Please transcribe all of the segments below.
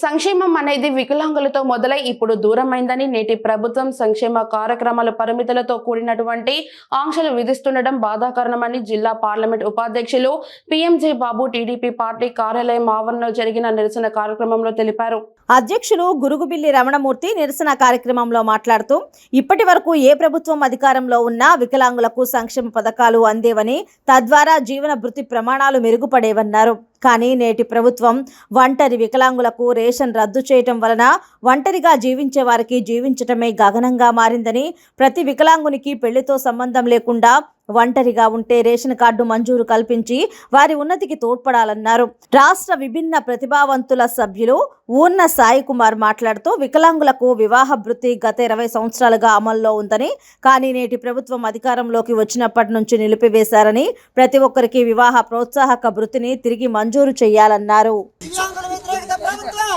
సంక్షేమం అనేది వికలాంగులతో మొదలై ఇప్పుడు దూరమైందని నేటి ప్రభుత్వం సంక్షేమ కార్యక్రమాల పరిమితులతో కూడినటువంటి ఆంక్షలు విధిస్తుండడం బాధాకరణమని జిల్లా పార్లమెంట్ ఉపాధ్యక్షులు పిఎంజే బాబు టీడీపీ పార్టీ కార్యాలయం ఆవరణలో జరిగిన నిరసన కార్యక్రమంలో తెలిపారు. అధ్యక్షులు గురుగుబిల్లి రమణమూర్తి నిరసన కార్యక్రమంలో మాట్లాడుతూ ఇప్పటి వరకు ఏ ప్రభుత్వం అధికారంలో ఉన్నా వికలాంగులకు సంక్షేమ పథకాలు అందేవని తద్వారా జీవన వృత్తి ప్రమాణాలు మెరుగుపడేవన్నారు. కానీ నేటి ప్రభుత్వం ఒంటరి వికలాంగులకు రేషన్ రద్దు చేయటం వలన ఒంటరిగా జీవించే వారికి జీవించటమే గగనంగా మారిందని ప్రతి వికలాంగునికి పెళ్ళితో సంబంధం లేకుండా ఒంటరిగా ఉంటే రేషన్ కార్డు మంజూరు కల్పించి వారి ఉన్నతికి తోడ్పడాలన్నారు. రాష్ట్ర విభిన్న ప్రతిభావంతుల సభ్యులు ఊర్న సాయి కుమార్ మాట్లాడుతూ వికలాంగులకు వివాహ వృత్తి గత ఇరవై సంవత్సరాలుగా అమల్లో ఉందని కానీ నేటి ప్రభుత్వం అధికారంలోకి వచ్చినప్పటి నుంచి నిలిపివేశారని ప్రతి ఒక్కరికి వివాహ ప్రోత్సాహక వృత్తిని తిరిగి మంజూరు చేయాలన్నారు. దివ్యాంగుల వ్యతిరేకత ప్రభుత్వం!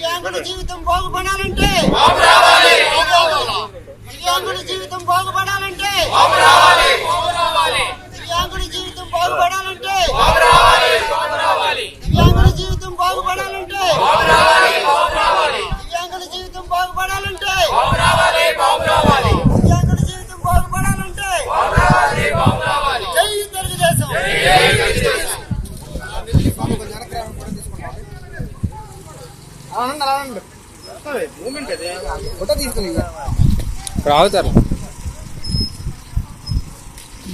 దివ్యాంగుల జీవితం బాగుపడాలంటే దివ్యాంగుల జీవితం బాగుపడాలంటే దివ్యాంగుల జీవితం బాగుపడాలంటే దివ్యాంగుల జీవితం బాగుపడాలంటే దివ్యాంగుల జీవితం బాగుపడాలంటే దివ్యాంగుల జీవితం బాగుపడాలంటే జై తెలుగుదేశం అవునండి అలా ఉండు మూమెంట్ అది ఫోటో తీసుకుని రావుతారు.